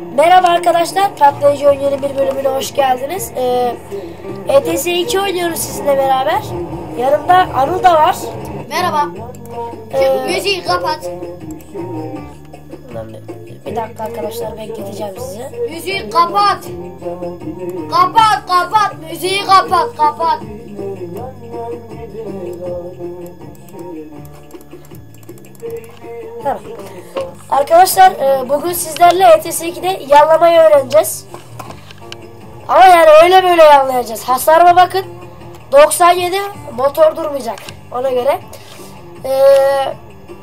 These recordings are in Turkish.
Merhaba arkadaşlar, Patlayıcı Oyun yeni bir bölümüne hoş geldiniz. Ee, ETS 2 oynuyoruz sizinle beraber. Yanımda Anıl da var. Merhaba. Ee, Müziği kapat. bir dakika arkadaşlar bekleteceğim sizi. Müziği kapat. Kapat kapat. Müziği kapat kapat. Tamam. Arkadaşlar e, bugün sizlerle ETS 2'de yanlamayı öğreneceğiz. Ama yani öyle böyle yanlayacağız. Hasarıma bakın. 97 motor durmayacak. Ona göre. E,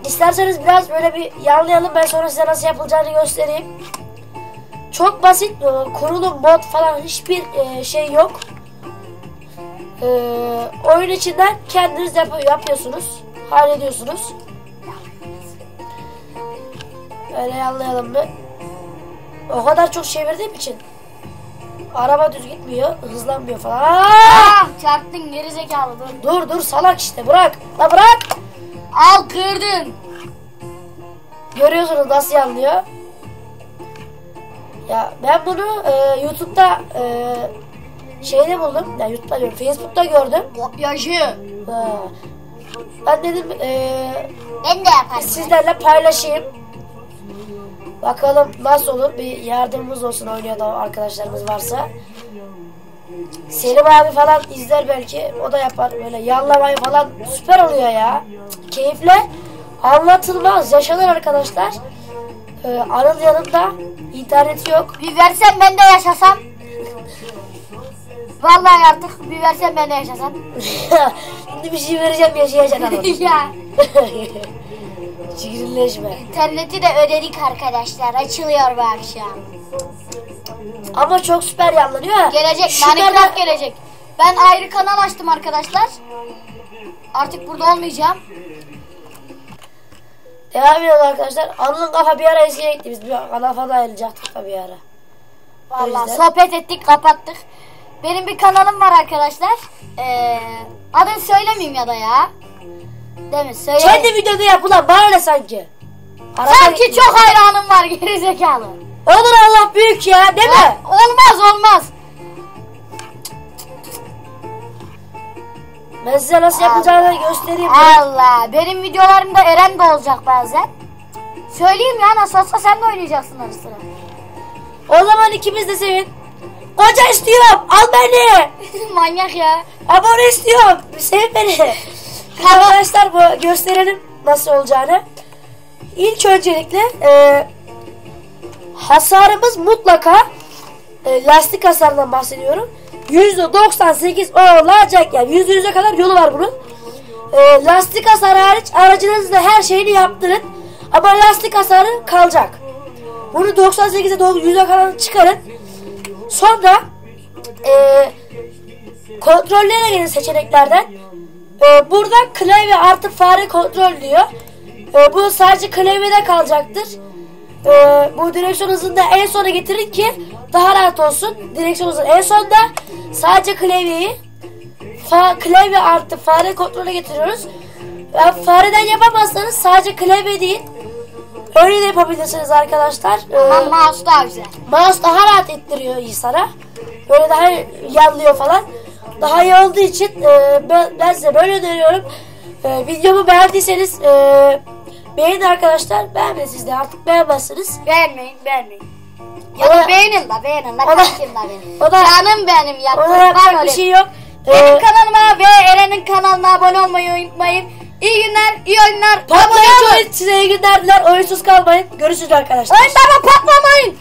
isterseniz biraz böyle bir yanlayalım. Ben sonra size nasıl yapılacağını göstereyim. Çok basit. e, Kurulum, mod falan hiçbir e, şey yok. E, oyun içinden kendiniz yap- yapıyorsunuz. Hallediyorsunuz. Öyle yanlayalım mı? O kadar çok çevirdiğim için araba düz gitmiyor, hızlanmıyor falan. Aa! Ah çarptın geri zekalı dur. Dur dur salak işte bırak. La bırak. Al kırdın. Görüyorsunuz nasıl yanlıyor. Ya ben bunu e, YouTube'da e, şeyde buldum. Ya YouTube'da diyorum, Facebook'ta gördüm. Kopyacı. Ben dedim e, Ben de yaparım. sizlerle paylaşayım. Bakalım nasıl olur bir yardımımız olsun oynayan da arkadaşlarımız varsa. Selim abi falan izler belki o da yapar böyle yanlamayı falan süper oluyor ya. Keyifle anlatılmaz yaşanır arkadaşlar. Ee, Anıl yanında interneti yok. Bir versen ben de yaşasam. Vallahi artık bir versen ben de yaşasam. Şimdi bir şey vereceğim yaşayacaksın Anıl. ya. Çirkinleşme. İnterneti de ödedik arkadaşlar. Açılıyor bu akşam. Ama çok süper yanlanıyor. Gelecek. Şunları- Minecraft gelecek. Ben ayrı kanal açtım arkadaşlar. Artık burada olmayacağım. Devam ediyoruz arkadaşlar. Anıl'ın kafa bir ara eskiye gitti. Biz bir kanal falan ayrılacaktık da bir ara. Yüzden- sohbet ettik kapattık. Benim bir kanalım var arkadaşlar. Ee, adını söylemeyeyim ya da ya. Değil mi? Söyle. Kendi videoda yap ulan bana ne sanki? Arada Sanki çok hayranım var gerizekalı. Olur Allah büyük ya değil mi? Olmaz olmaz. Ben size nasıl yapılacağını göstereyim. Allah benim videolarımda Eren de olacak bazen. Söyleyeyim ya nasıl olsa sen de oynayacaksın ara sıra. O zaman ikimiz de sevin. Koca istiyorum al beni. Manyak ya. Abone istiyorum. Sev beni. Arkadaşlar bu gösterelim nasıl olacağını. İlk öncelikle e, hasarımız mutlaka e, lastik hasarından bahsediyorum. %98 olacak yani %100'e kadar yolu var bunun. E, lastik hasarı hariç aracınızda her şeyini yaptırın. Ama lastik hasarı kalacak. Bunu 98'e doğru %100'e kadar çıkarın. Sonra e, kontrollere gelin seçeneklerden. Ee, burada klavye artı fare kontrol diyor. Ee, bu sadece klavyede kalacaktır. Ee, bu direksiyon hızını da en sona getirin ki daha rahat olsun. Direksiyon hızını en sonda sadece klavyeyi fa klavye artı fare kontrole getiriyoruz. Yani fareden yapamazsanız sadece klavye değil. Öyle de yapabilirsiniz arkadaşlar. Ee, Ama mouse daha güzel. Mouse daha rahat ettiriyor insana. Böyle daha yanlıyor falan. Daha iyi olduğu için e, ben, ben size böyle öneriyorum. E, videomu beğendiyseniz e, beğenin arkadaşlar. Beğenmediyseniz de artık beğenmezsiniz. Beğenmeyin beğenmeyin. Ya da- beğenin la beğenin la kankim la benim. o da- Canım benim ya. Ona yapacak bir şey yok. Benim kanalıma ve Eren'in kanalına abone olmayı unutmayın. İyi günler, iyi oyunlar. Olun. oyun size iyi günler diler. Oyunsuz kalmayın. Görüşürüz arkadaşlar. Oyunlara patlamayın.